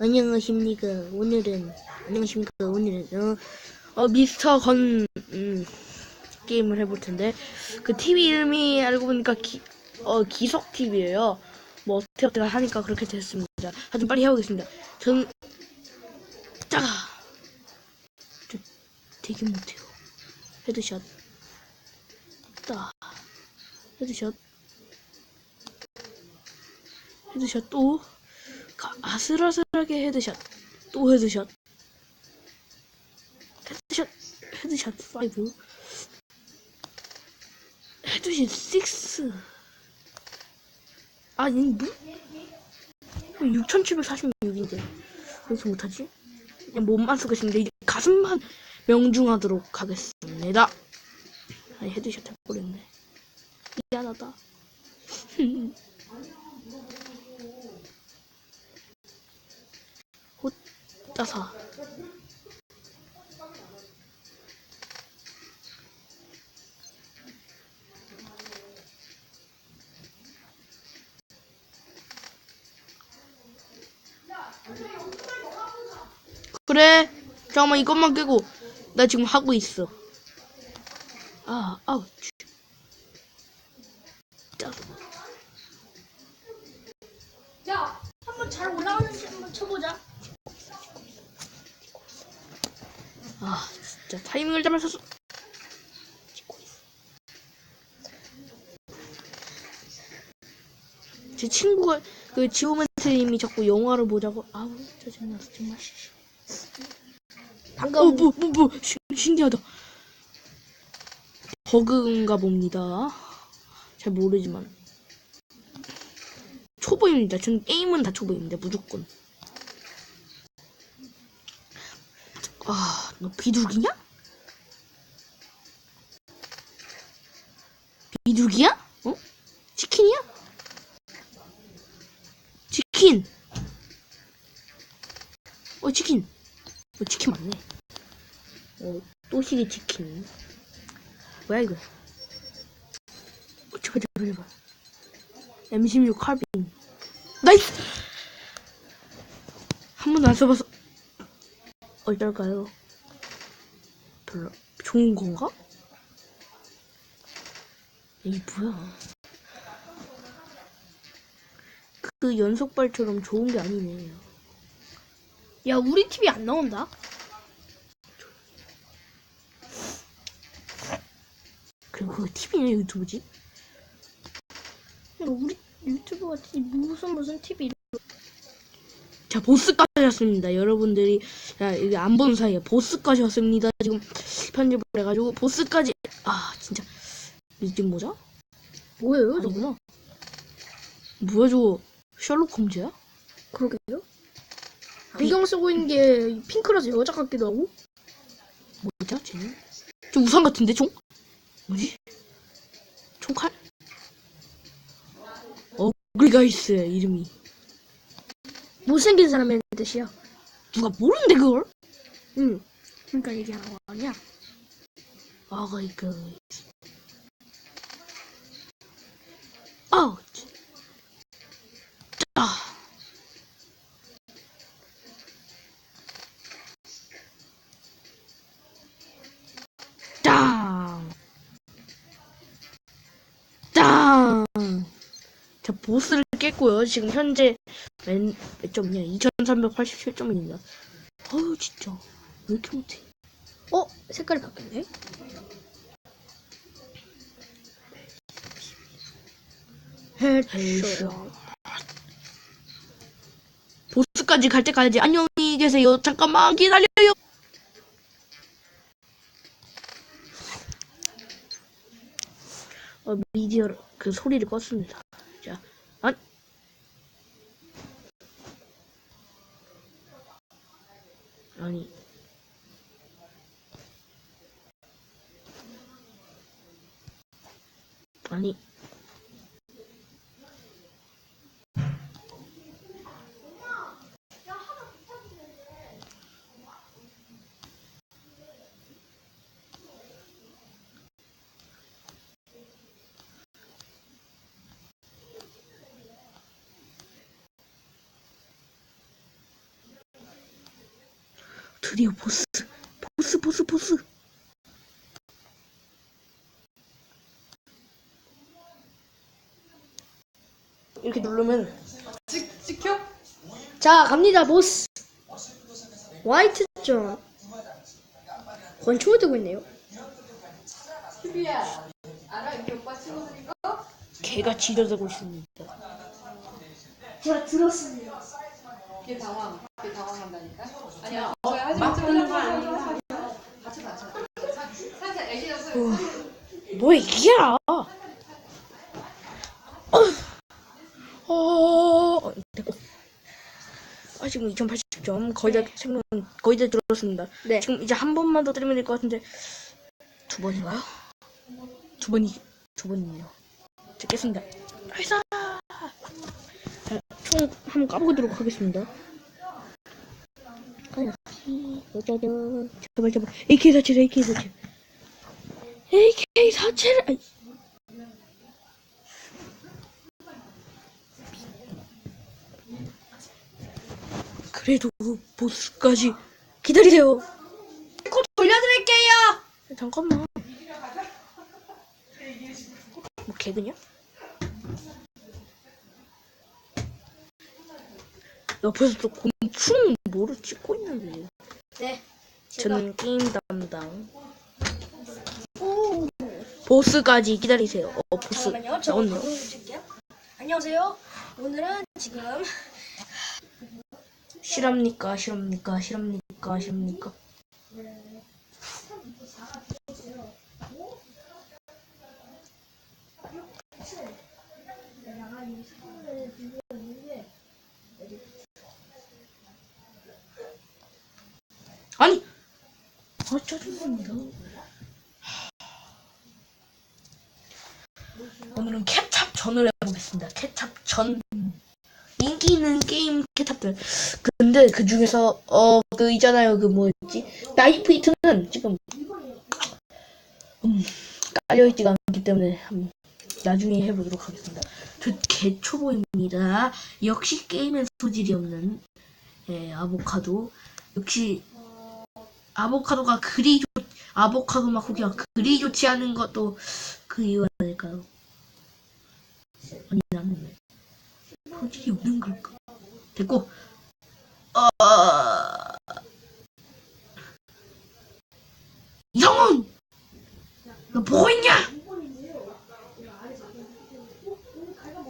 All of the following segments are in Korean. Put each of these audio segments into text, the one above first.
안녕하십니까. 오늘은, 안녕하십니까. 오늘은, 어, 어, 미스터 건, 음, 게임을 해볼 텐데, 그 TV 이름이 알고 보니까 기, 어, 기석 TV예요 뭐, 어떻게 어떻게 하니까 그렇게 됐습니다. 하여튼 빨리 해보겠습니다. 전, 짜! 저, 되게 못해요. 헤드샷. 따. 헤드샷. 헤드샷 또. 가- 아슬아슬하게 헤드샷 또 헤드샷. 헤드샷 헤드샷 5 헤드샷 6 아니 뭐? 6746인데. 왜 이렇게 못하지? 그냥 몸만 쓰겠습니다 이제 가슴만 명중하도록 하겠습니다. 아니 헤드샷 해버렸네. 미안하다 따사 그래 잠깐만 이것만 깨고 나 지금 하고 있어. 아 아우 짜 야, 한번 잘 올라가는지 한번 쳐보자. 아 진짜 타이밍을 잡아서. 제 친구가 그 지오멘트님이 자꾸 영화를 보자고 아우 짜증났어 정말 방금 어뭐 뭐 뭐 신기하다. 버그인가 봅니다. 잘 모르지만. 초보입니다. 전 게임은 다 초보입니다. 무조건. 아, 너 비둘기냐? 비둘기야? 어? 치킨이야? 치킨. 어, 치킨. 어, 치킨 맞네. 어, 또시기 치킨. 뭐야, 이거? 어, 제발, 제발, 제발. M16 칼빈. 나이스! 한 번도 안 써봐서. 어떨까요? 별로 좋은 건가? 이게 뭐야? 그 연속발처럼 좋은 게 아니네. 야, 우리 TV 안 나온다. 그리고 그거 TV냐 유튜브지? 야, 우리 유튜브가 티- 무슨 무슨 TV 자 보스 까 지 왔습니다. 여러분들이 야 이게 안 보는 사이에 보스까지 왔습니다. 지금 편집을 해가지고 보스까지 아 진짜 이 지금 뭐죠? 뭐예요, 저거? 아니구나. 뭐야 저거 셜록 홈즈야? 그러게요. 안경 쓰고 있는 게 핑크라서 여자 같기도 하고. 뭐죠 쟤는? 저 우산 같은데 총? 뭐지? 총칼? 어글가이스 이름이 못생긴 사람의 뜻이야. 누가 모르는데 그걸? 응. 그러니까 얘기하는 거 아니야? 어글가이스 아우 아 땅! 땅! 자, 보스를 깼고요. 지금 현재 맨, 몇 점이냐? 2387점입니다. 어우, 진짜. 왜 이렇게 못해? 어? 색깔이 바뀌었네. 헤드샷. 보스까지 갈 때까지 안녕히 계세요. 잠깐만 기다려요. 어, 미디어 그 소리를 껐습니다. 드디어 보스. 보스, 보스, 보스. 이렇게 누르면 찍, 찍혀? 자, 갑니다, 보스. 화이트 점. 권총을 들고 있네요. TV야. 알아? 이렇게 오빠 친구들 이거? 개가 지저대고 있습니다. 제가 들었습니다. 걔 당황. 걔 당황한다니까? 아니야. 어, 하지 마. 마. 하지 마. 같이 가. 살짝 애기여서. 뭐 이게야? 어, 어, 됐고. 아 지금 2080점 거의 다 생각 거의 다 들었습니다. 네. 지금 이제 한 번만 더 때리면 될 것 같은데 두 번인가요? 두 번이 두 번이네요. 찍겠습니다. 발사. 자, 총 한번 까보도록 하겠습니다. 가야지. 짜자잔. 제발 제발. AK47 AK47. AK47. 아이. 그래도 보스까지 기다리세요. 곧 돌려드릴게요. 잠깐만. 뭐 개그냐? 옆에서 또 곤충 뭐를 찍고 있는데. 네. 저는 게임 담당. 보스까지 기다리세요. 어, 보스 잠깐만요. 저거 나왔네요. 방송 줄게요. 안녕하세요. 오늘은 지금 실합니까? 실합니까? 실합니까? 실합니까? 아니! 아, 짜증납니다. 오늘은 케찹 전을 해보겠습니다. 케찹 전. 인기 있는 게임 케찹들. 근데 그 중에서 어 그 있잖아요 그 뭐였지 나이프 히트는 지금 음 깔려 있지가 않기 때문에 음, 나중에 해보도록 하겠습니다. 저 개초보입니다. 역시 게임엔 소질이 없는 예, 아보카도 역시 아보카도가 그리 좋 아보카도 막 고기가 그리 좋지 않은 것도 그 이유가 아닐까요? 아니 나는 왜 소질이 없는 걸까? 됐고 어... 이성훈! 너 보고 있냐?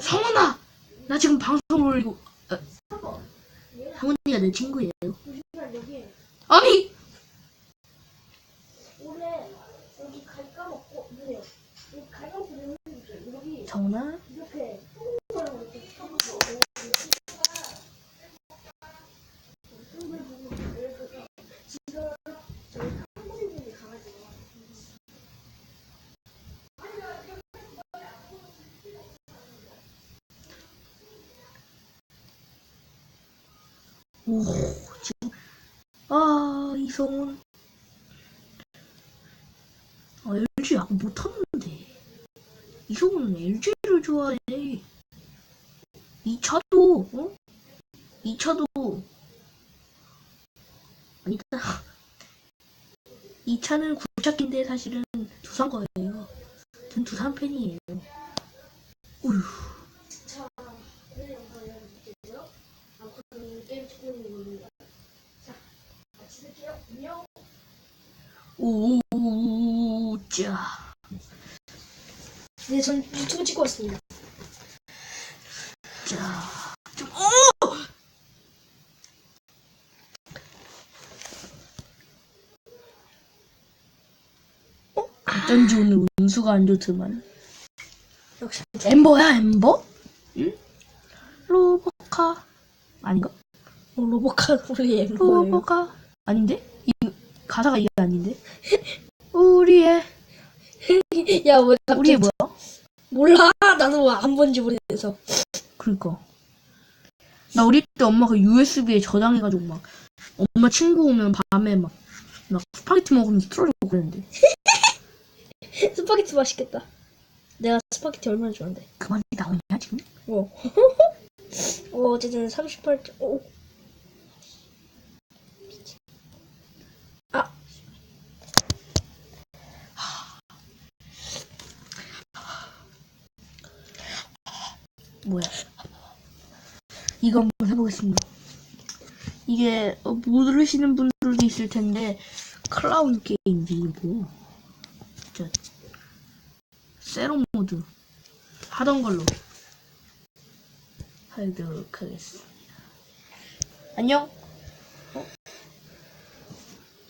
성훈아! 나 지금 방송 올리고 어, 성훈이가 내 친구예요 아니! 성훈아? 오, 지금, 아, 이성훈. 아, LG 야구 못하는데. 이성훈은 LG를 좋아해. 2차도, 어? 2차도. 아니다. 2차는 굴착기인데 사실은 두산 거예요. 전 두산 팬이에요. 우휴. 오, 짜. 네, 전 유튜브 찍고 왔습니다. 자, 좀, 오! 어? 어쩐지 오늘 운수가 안 좋더만. 역시 엠버야, 엠버? 응? 로보카. 아닌가? 어, 로보카 우리 엠버예요. 로보카. 아닌데? 이 가사가 이게 아닌데? 우리의, 야, 뭐 우리의 뭐야? 몰라. 나도 안 본지 모르겠어. 그니까. 나 어릴 때 엄마가 USB에 저장해가지고 막, 엄마 친구 오면 밤에 막, 막 스파게티 먹으면서 틀어주고 그랬는데. 스파게티 맛있겠다. 내가 스파게티 얼마나 좋아하는데. 그만이 나오냐, 지금? 어. 어, 어쨌든 38점. 오. 뭐야? 이거 한번 해보겠습니다. 이게 어, 모르시는 분들도 있을 텐데 클라운 이게 뭐야? 진짜 세로 모드 하던 걸로 하도록 하겠습니다. 안녕. 어?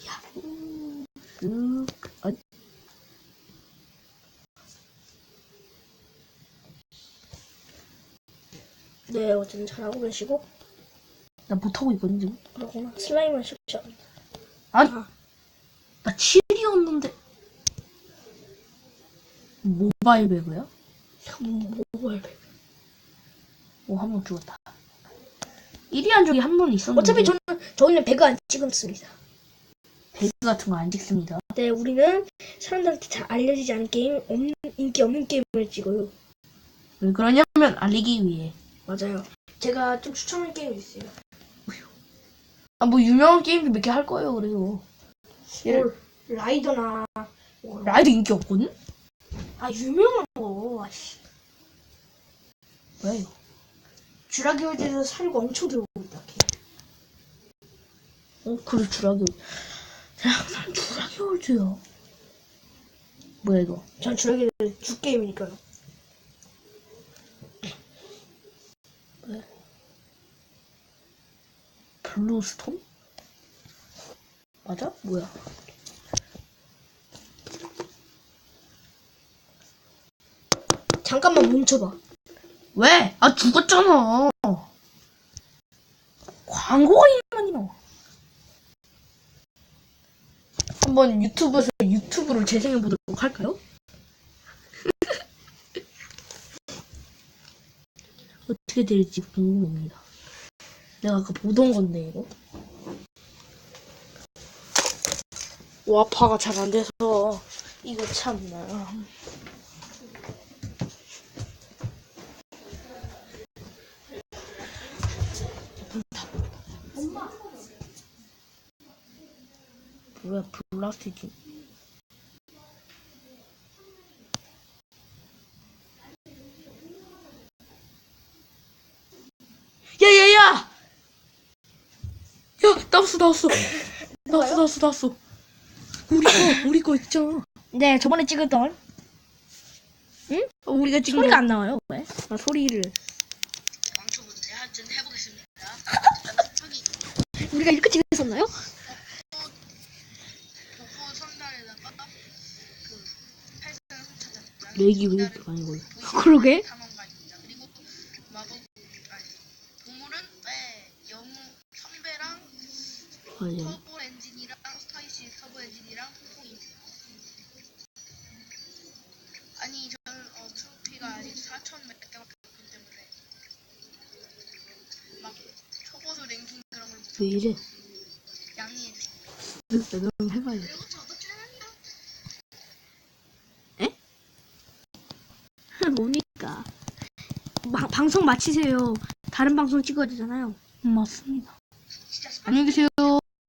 야후. 쓱. 어, 네, 어쨌든 잘하고 계시고. 나 못하고 있거든 지금. 그러구나. 슬라임은 쉽지 않다. 아니, 아. 나 7이었는데. 모바일 배그야? 뭘. 오, 한 번 죽었다. 1위 한 적이 한 번 있었는데. 어차피 저는, 저희는 배그 안 찍습니다. 배그 같은 거 안 찍습니다. 네, 우리는 사람들한테 잘 알려지지 않은 게임, 없는, 인기 없는 게임을 찍어요. 왜 그러냐면 알리기 위해. 맞아요. 제가 좀 추천할 게임이 있어요. 아, 뭐 유명한 게임도 몇 개 할 거예요. 예를- 뭘, 라이더나, 뭐, 라이드 인기 없거든? 아, 유명한 거. 아씨. 뭐야, 이거? 주라기 월드에서 사료가 엄청 들어오고 있다. 걔. 어, 그래, 주라기. 야, 난 주라기 월드야. 뭐야, 이거? 전 주라기 월드 주 게임이니까요. 블루스톰? 맞아? 뭐야? 잠깐만 멈춰봐. 왜? 아, 죽었잖아. 광고가 나와. 한번 유튜브에서 유튜브를 재생해 보도록 할까요? 어떻게 될지 궁금합니다. 내가 아까 보던 건데, 이거. 와파가 잘 안 돼서, 이거 참나. 뭐야, 블라스틱이. 야, 야, 야! 야, 나왔어, 나왔어. 나왔어, 나왔어, 나왔어. 우리 거, 우리 거 있잖아. 네, 저번에 찍었던 응? 어, 우리가 지금. 소리가 안 나와요. 왜? 아, 소리를. 우리가 이렇게 찍었었나요? 렉이 왜 이렇게 많이 걸려? 그러게. 폭풍이 아니 저는 어, 트로피가 아직 4천 몇 개밖에 없기 때문에 막 초보수 랭킹 그런 걸 왜 이래? 양해해 주세요. 내가 한번 해봐야 돼. 그리고 저도 촬영이요. 뭡니까? 마- 방송 마치세요. 다른 방송 찍어야 되잖아요. 맞습니다. 안녕히 계세요.